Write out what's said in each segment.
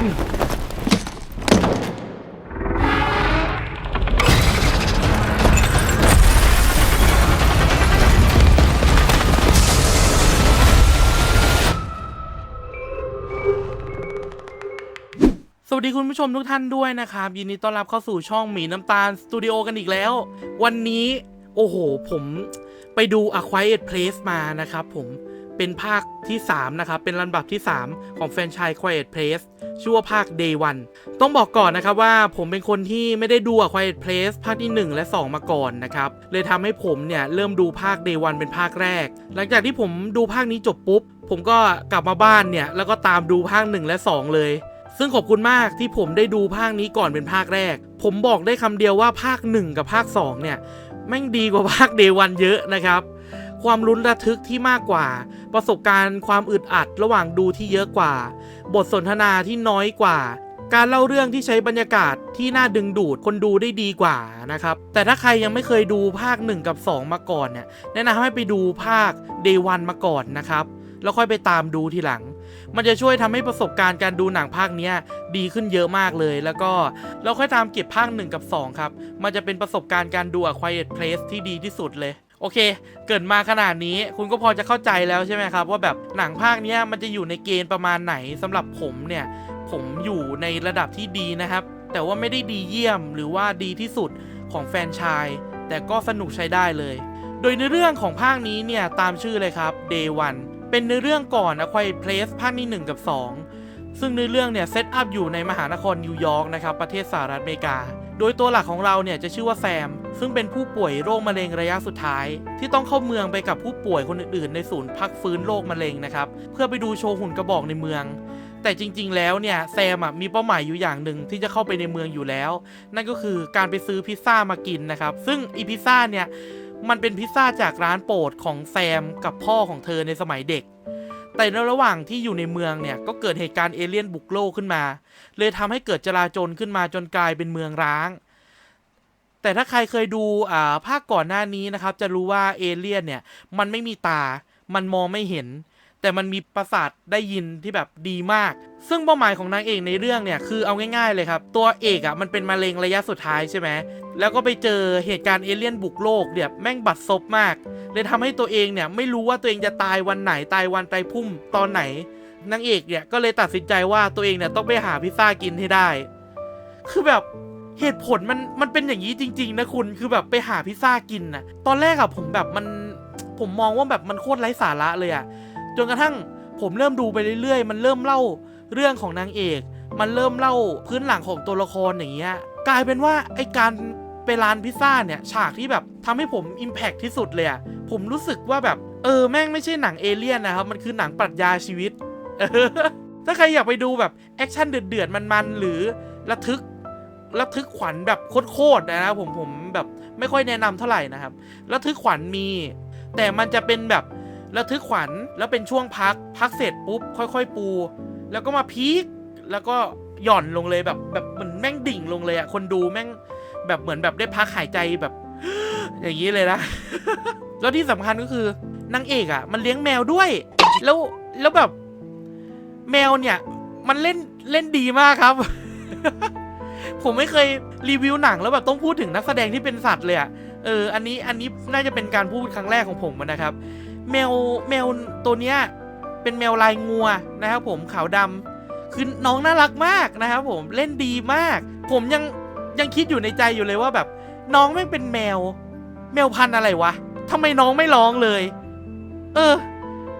สวัสดีคุณผู้ชมทุกท่านด้วยนะครับ ยินดีต้อนรับเข้าสู่ช่องหมีน้ำตาลสตูดิโอกันอีกแล้ว วันนี้ โอ้โห ผมไปดู A Quiet Place มานะครับผม เป็นภาคที่ 3 นะครับ เป็นลำดับที่ 3 ของแฟนชส์ Quiet Place ชื่อว่าภาค Day One ต้องบอกก่อนนะครับว่าผมเป็นคนที่ไม่ได้ดู A Quiet Place ภาคที่ 1 และ 2 มาก่อนนะครับ เลยทำให้ผมเนี่ย เริ่มดูภาค Day One เป็นภาคแรก หลังจากที่ผมดูภาคนี้จบปุ๊บ ผมก็กลับมาบ้านเนี่ย แล้วก็ตามดูภาค 1 และ 2 เลย ซึ่งขอบคุณมากที่ผมได้ดูภาคนี้ก่อนเป็นภาคแรก ผมบอกได้คำเดียวว่าภาค 1 กับภาค 2 เนี่ยแม่งดีกว่าภาคเดวันเยอะนะครับความลุ้นระทึกที่มากกว่า ประสบการณ์ความอึดอัดระหว่างดูที่เยอะกว่า บทสนทนาที่น้อยกว่า การเล่าเรื่องที่ใช้บรรยากาศที่น่าดึงดูดคนดูได้ดีกว่านะครับ แต่ถ้าใครยังไม่เคยดูภาค 1 กับ 2 มาก่อนเนี่ยแนะนำให้ไปดูภาค Day 1มาก่อนนะครับ แล้วค่อยไปตามดูทีหลัง มันจะช่วยทำให้ประสบการณ์การดูหนังภาคเนี้ยดีขึ้นเยอะมากเลย แล้วก็เราค่อยตามเก็บภาค 1 กับ 2 ครับ มันจะเป็นประสบการณ์การดู A Quiet Place ที่ดีที่สุดเลย โอเค เกิดมาขนาดนี้คุณก็พอจะเข้าใจแล้วใช่ไหมครับ ว่าแบบหนังภาคนี้มันจะอยู่ในเกณฑ์ประมาณไหนสำหรับผมเนี่ย ผมอยู่ในระดับที่ดีนะครับ แต่ว่าไม่ได้ดีเยี่ยมหรือว่าดีที่สุดของแฟนชาย แต่ก็สนุกใช้ได้เลย โดยในเรื่องของภาคนี้เนี่ยตามชื่อเลยครับ Day One เป็นในเรื่องก่อน A Quiet Place ภาคที่ 1 กับ 2 ซึ่งในเรื่องเนี่ยเซตอัพอยู่ในมหานครนิวยอร์กนะครับประเทศสหรัฐอเมริกา โดยตัวหลักของเราเนี่ยจะชื่อว่าแซม ซึ่งเป็นผู้ป่วยโรคมะเร็งระยะสุดท้าย ที่ต้องเข้าเมืองไปกับผู้ป่วยคนอื่นๆ ในศูนย์พักฟื้นโรคมะเร็งนะครับ เพื่อไปดูโชว์หุ่นกระบอกในเมือง แต่จริง ๆ แล้วเนี่ยแซมอะมีเป้าหมายอยู่อย่างหนึ่งที่จะเข้าไปในเมืองอยู่แล้ว นั่นก็คือการไปซื้อพิซซ่ามากินนะครับ ซึ่งอีพิซซ่าเนี่ยมันเป็นพิซซ่าจากร้านโปรดของแซมกับพ่อของเธอในสมัยเด็ก แต่ในระหว่างที่อยู่ในเมืองเนี่ยก็เกิดเหตุการณ์เอเลี่ยนบุกโลกขึ้นมา เลยทำให้เกิดจลาจลขึ้นมาจนกลายเป็นเมืองร้าง แต่ถ้าใครเคยดูอ่าภาคก่อนหน้านี้นะครับ จะรู้ว่าเอเลี่ยนเนี่ย มันไม่มีตา มันมองไม่เห็น แต่มันมีประสาทได้ยินที่แบบดีมาก ซึ่งเป้าหมายของนางเอกในเรื่องเนี่ยคือเอาง่ายๆเลยครับ ตัวเอกอะ่ะมันเป็นมะเร็งระยะสุดท้ายใช่ไหมแล้วก็ไปเจอเหตุการณ์เอเลี่ยนบุกโลกเนี่ยแม่งบัดซบมากเลยทำให้ตัวเองเนี่ยไม่รู้ว่าตัวเองจะตายวันไหนตายวันตายพรุ่งตอนไหนนางเอกเนี่ยก็เลยตัดสินใจว่าตัวเองเนี่ยต้องไปหาพิซซ่ากินให้ได้ คือแบบ เหตุผลมันมันเป็นอย่างนี้จริง ๆ นะคุณคือแบบไปหาพิซซ่ากินนะตอนแรกอะผมแบบมันผมมองว่าแบบมันโคตรไร้สาระเลยอะจนกระทั่งผมเริ่มดูไปเรื่อยๆ มันเริ่มเล่าเรื่องของนางเอก มันเริ่มเล่าพื้นหลังของตัวละครอย่างเงี้ยกลายเป็นว่าไอการไปร้านพิซซ่าเนี่ยฉากที่แบบทำให้ผมอิมแพคที่สุดเลยอะผมรู้สึกว่าแบบเออแม่งไม่ใช่หนังเอเลี่ยนนะครับ มันคือหนังปรัชญาชีวิตถ้าใครอยากไปดูแบบแอคชั่นเดือดๆมันๆหรือระทึก ระทึกขวัญแบบโคตรๆนะครับผมผมแบบไม่ค่อยแนะนำเท่าไหร่นะครับระทึกขวัญมี แต่มันจะเป็นแบบระทึกขวัญแล้วเป็นช่วงพัก พักเสร็จปุ๊บค่อย ๆ ปู แล้วก็มาพีคแล้วก็หย่อนลงเลยแบบแบบเหมือนแม่งดิ่งลงเลยอะคนดูแม่งแบบเหมือนแบบได้พักหายใจแบบ อย่างนี้เลยนะ แล้วที่สำคัญก็คือนางเอกอะมันเลี้ยงแมวด้วย แล้วแล้วแบบแมวเนี่ย มันเล่นเล่นดีมากครับ ผมไม่เคยรีวิวหนังแล้วแบบต้องพูดถึงนักแสดงที่เป็นสัตว์เลยอะเออ อันนี้อันนี้น่าจะเป็นการพูดครั้งแรกของผมนะครับ แมวแมวตัวเนี้ยเป็นแมวลายงัวนะครับผมขาวดำคือน้องน่ารักมากนะครับผมเล่นดีมาก ผมยังยังคิดอยู่ในใจอยู่เลยว่าแบบ น้องแม่เป็นแมว แมวพันธุ์อะไรวะทำไมน้องไม่ร้องเลย เออ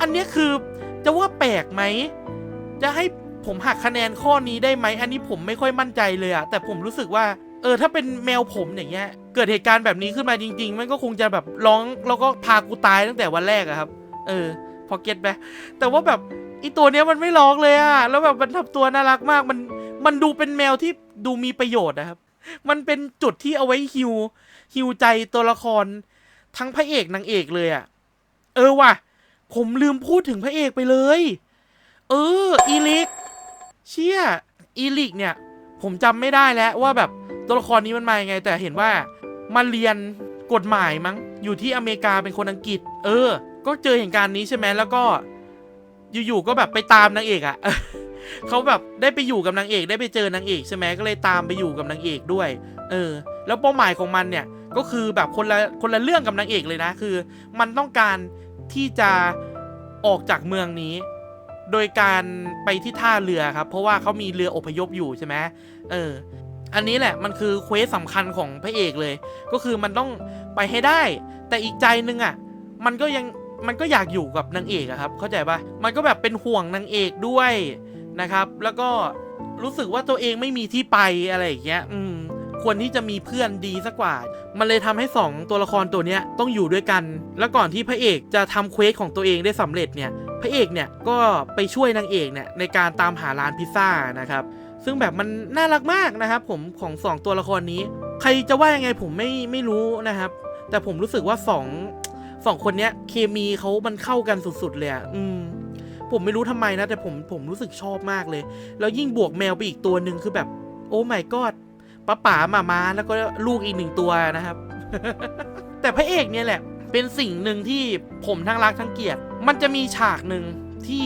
อันเนี้ยคือจะว่าแปลกไหม จะให้ ผมหักคะแนนข้อนี้ได้ไหมอันนี้ผมไม่ค่อยมั่นใจเลยอะแต่ผมรู้สึกว่า เออถ้าเป็นแมวผมอย่างเงี้ย เกิดเหตุการณ์แบบนี้ขึ้นมาจริง ๆ มันก็คงจะแบบร้องแล้วก็พากูตายตั้งแต่วันแรกอะครับ เออ พอเก็ตไหมแต่ว่าแบบอีตัวเนี้ยมันไม่ร้องเลยอะแล้วแบบมันทำตัวน่ารักมาก มันมันดูเป็นแมวที่ดูมีประโยชน์นะครับ มันเป็นจุดที่เอาไว้ฮิวฮิวใจตัวละคร ทั้งพระเอกนางเอกเลยอะเออว่ะ ผมลืมพูดถึงพระเอกไปเลย เออ อีลิก เชี่ยอีลิกเนี่ย ผมจำไม่ได้แล้วว่าแบบตัวละครนี้มันมายังไง แต่เห็นว่ามาเรียนกฎหมายมั้ง อยู่ที่อเมริกาเป็นคนอังกฤษ เออ ก็เจอเหตุการณ์นี้ใช่ไหมแล้วก็อยู่ๆก็แบบไปตามนางเอกอะเขาแบบได้ไปอยู่กับนางเอกได้ไปเจอนางเอกใช่ไหมก็เลยตามไปอยู่กับนางเอกด้วย เออ แล้วเป้าหมายของมันเนี่ยก็คือแบบคนละคนละเรื่องกับนางเอกเลยนะ คือ มันต้องการที่จะออกจากเมืองนี้ โดยการไปที่ท่าเรือครับ เพราะว่าเขามีเรืออพยพอยู่ใช่ไหมเออ อันนี้แหละมันคือเควสสำคัญของพระเอกเลย ก็คือมันต้องไปให้ได้ แต่อีกใจนึงอะ มันก็ยังมันก็อยากอยู่กับนางเอกอะครับ เข้าใจปะมันก็แบบเป็นห่วงนางเอกด้วยนะครับ แล้วก็รู้สึกว่าตัวเองไม่มีที่ไปอะไรอย่างเงี้ย อืม ควรที่จะมีเพื่อนดีสักกว่า มันเลยทำให้สองตัวละครตัวเนี้ยต้องอยู่ด้วยกัน แล้วก่อนที่พระเอกจะทำเควสของตัวเองได้สำเร็จเนี่ย พระเอกเนี่ยก็ไปช่วยนางเอกเนี่ยในการตามหาร้านพิซซ่านะครับ ซึ่งแบบมันน่ารักมากนะครับผมของสองตัวละครนี้ ใครจะว่ายังไงผมไม่ไม่รู้นะครับ แต่ผมรู้สึกว่าสองสองคนเนี้ยเคมีเขามันเข้ากันสุดๆเลยอะอืมผมไม่รู้ทำไมนะ แต่ผมผมรู้สึกชอบมากเลย แล้วยิ่งบวกแมวไปอีกตัวหนึ่งคือแบบ โอ้ my god ป้าป๋าหมามาแล้วก็ลูกอีกหนึ่งตัวนะครับ แต่พระเอกเนี่ยแหละ เป็นสิ่งหนึ่งที่ผมทั้งรักทั้งเกลียด มันจะมีฉากหนึ่งที่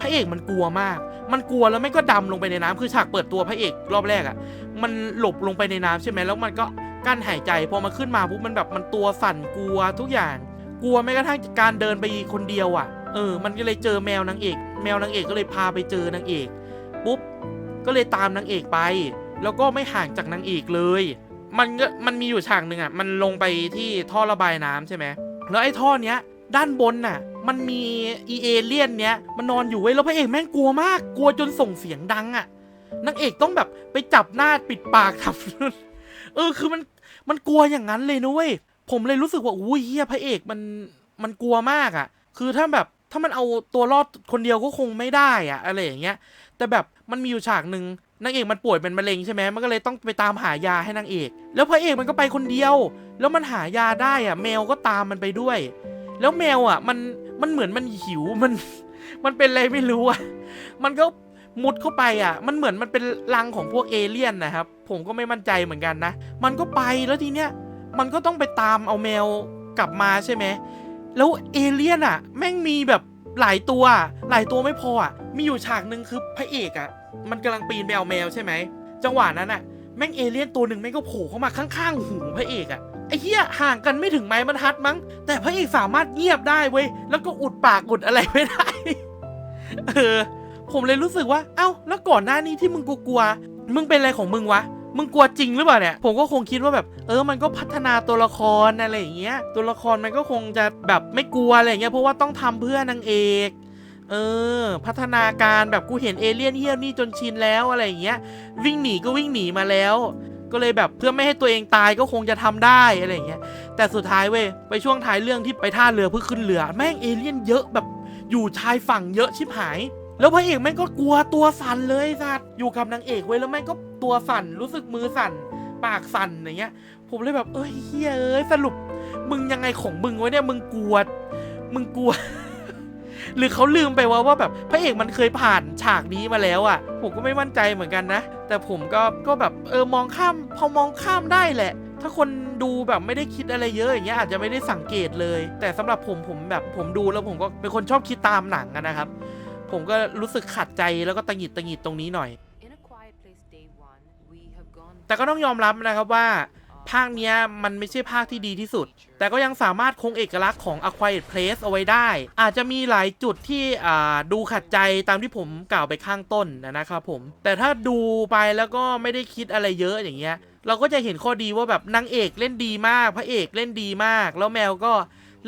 พระเอกมันกลัวมาก มันกลัวแล้วไม่ก็ดำลงไปในน้ำคือฉากเปิดตัวพระเอกรอบแรกอะ่ะ มันหลบลงไปในน้ำใช่ไหมแล้วมันก็กั้นหายใจ พอมาขึ้นมาปุ๊บมันแบบมันตัวสั่นกลัวทุกอย่าง กลัวแม้กระทั่งการเดินไปคนเดียวอะ่ะ เออ มันก็เลยเจอแมวนางเอก แมวนางเอกก็เลยพาไปเจอนางเอก ปุ๊บ ก็เลยตามนางเอกไป แล้วก็ไม่ห่างจากนางเอกเลย มันก็มันมีอยู่ฉากหนึ่งอะ มันลงไปที่ท่อระบายน้ำใช่ไหม แล้วไอ้ท่อเนี้ย ด้านบนน่ะ มันมีอีเอเลียนเนี้ย มันนอนอยู่เว้ย แล้วพระเอกแม่งกลัวมาก กลัวจนส่งเสียงดังอะ นางเอกต้องแบบไปจับหน้าปิดปากทำเออ คือมัน มันกลัวอย่างนั้นเลยนะเว้ย ผมเลยรู้สึกว่า อุ้ยเฮียพระเอกมัน มันกลัวมากอะ คือถ้าแบบ ถ้ามันเอาตัวรอดคนเดียวก็คงไม่ได้อะ อะไรอย่างเงี้ย แต่แบบ มันมีอยู่ฉากหนึ่ง นางเอกมันป่วยเป็นมะเร็งใช่ไหมมันก็เลยต้องไปตามหายาให้นางเอก แล้วพระเอกมันก็ไปคนเดียว แล้วมันหายาได้อะ แมวก็ตามมันไปด้วย แล้วแมวอะ มันมันเหมือนมันหิวมัน มันเป็นอะไรไม่รู้อะมันก็มุดเข้าไปอะ มันเหมือนมันเป็นรังของพวกเอเลี่ยนนะครับ ผมก็ไม่มั่นใจเหมือนกันนะ มันก็ไปแล้วทีเนี้ย มันก็ต้องไปตามเอาแมวกลับมาใช่ไหม แล้วเอเลี่ยนอะ แม่งมีแบบหลายตัว หลายตัวไม่พออะ มีอยู่ฉากหนึ่งคือพระเอกอะ มันกำลังปีนไปเอาแมวใช่ไหม จังหวะนั้นอะแม่งเอเลี่ยนตัวหนึ่งแม่งก็โผล่เข้ามาข้างๆหูพระเอกอะไอ้เหี้ยห่างกันไม่ถึงไม้บรรทัดมั้ง แต่พระเอกสามารถเงียบได้เว้ย แล้วก็อุดปากอุดอะไรไม่ได้ เออ ผมเลยรู้สึกว่า เอ้า แล้วก่อนหน้านี้ที่มึงกลัว มึงเป็นอะไรของมึงวะ มึงกลัวจริงหรือเปล่าเนี่ย ผมก็คงคิดว่าแบบ เออ มันก็พัฒนาตัวละครอะไรอย่างเงี้ย ตัวละครมันก็คงจะแบบไม่กลัวอะไรอย่างเงี้ย เพราะว่าต้องทำเพื่อนางเอก เออ พัฒนาการแบบกูเห็นเอเลี่ยนเฮี้ยนี่จนชินแล้วอะไรอย่างเงี้ย วิ่งหนีก็วิ่งหนีมาแล้ว ก็เลยแบบเพื่อไม่ให้ตัวเองตายก็คงจะทำได้อะไรอย่างเงี้ย แต่สุดท้ายเว้ยไปช่วงท้ายเรื่องที่ไปท่าเรือเพื่อขึ้นเรือ แม่งเอเลี่ยนเยอะแบบอยู่ชายฝั่งเยอะชิบหาย แล้วพระเอกแม่งก็กลัวตัวสั่นเลยสัตว์อยู่กับนางเอกเว้ยแล้วแม่งก็ตัวสั่นรู้สึกมือสั่นปากสั่นอย่างเงี้ย ผมเลยแบบเอ้ยเฮ้ยเอ้ยสรุป มึงยังไงของมึงวะเนี่ยมึงกลัวมึงกลัว หรือเขาลืมไปว่าว่าแบบพระเอกมันเคยผ่านฉากนี้มาแล้วอะ่ะ ผมก็ไม่มั่นใจเหมือนกันนะ แต่ผมก็ก็แบบเออมองข้าม พอมองข้ามได้แหละ ถ้าคนดูแบบไม่ได้คิดอะไรเยอะอย่างเงี้ยอาจจะไม่ได้สังเกตเลย แต่สำหรับผมผมแบบผมดูแล้วผมก็เป็นคนชอบคิดตามหนังอะนะครับ ผมก็รู้สึกขัดใจแล้วก็ตังหงิดตังหงิดตรงนี้หน่อย In a quiet place day one, we have gone แต่ก็ต้องยอมรับนะครับว่า ภาคเนี้ยมันไม่ใช่ภาคที่ดีที่สุด แต่ก็ยังสามารถคงเอกลักษณ์ของ A Quiet Place เอาไว้ได้ อาจจะมีหลายจุดที่อ่าดูขัดใจตามที่ผมกล่าวไปข้างต้นนะครับผม แต่ถ้าดูไปแล้วก็ไม่ได้คิดอะไรเยอะอย่างเงี้ย เราก็จะเห็นข้อดีว่าแบบนางเอกเล่นดีมาก พระเอกเล่นดีมาก แล้วแมวก็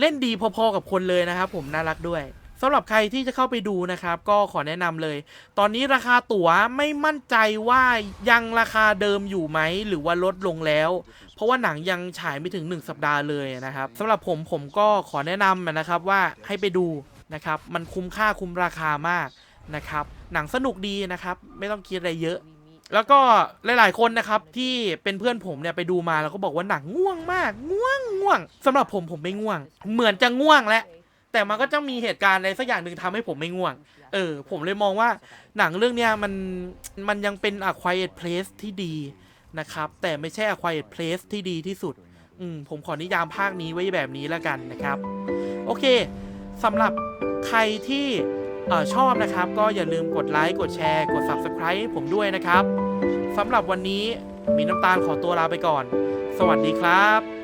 เล่นดีพอๆกับคนเลยนะครับผมน่ารักด้วย สำหรับใครที่จะเข้าไปดูนะครับ ก็ขอแนะนำเลย ตอนนี้ราคาตั๋วไม่มั่นใจว่ายังราคาเดิมอยู่ไหมหรือว่าลดลงแล้ว เพราะว่าหนังยังฉายไม่ถึง 1 สัปดาห์เลยนะครับสำหรับผมผมก็ขอแนะนำนะครับว่าให้ไปดูนะครับ มันคุ้มค่าคุ้มราคามากนะครับ หนังสนุกดีนะครับ ไม่ต้องคิดอะไรเยอะแล้วก็หลาย ๆ คนนะครับที่เป็นเพื่อนผมเนี่ยไปดูมาแล้วก็บอกว่าหนังง่วงมาก ง่วงง่วงสำหรับผมผมไม่ง่วง เหมือนจะง่วงแหละ แต่มันก็จะมีเหตุการณ์อะไรสักอย่างหนึ่งทำให้ผมไม่ง่วง เออ ผมเลยมองว่าหนังเรื่องเนี้ยมันมันยังเป็น A Quiet Place ที่ดีนะครับ แต่ไม่ใช่ A Quiet Place ที่ดีที่สุด อืมผมขอนิยามภาคนี้ไว้แบบนี้แล้วกันนะครับ โอเคสำหรับใครที่เออชอบนะครับ ก็อย่าลืมกดไลค์กดแชร์ กด Subscribe ให้ผมด้วยนะครับสำหรับวันนี้มีน้ำตาลขอตัวลาไปก่อน สวัสดีครับ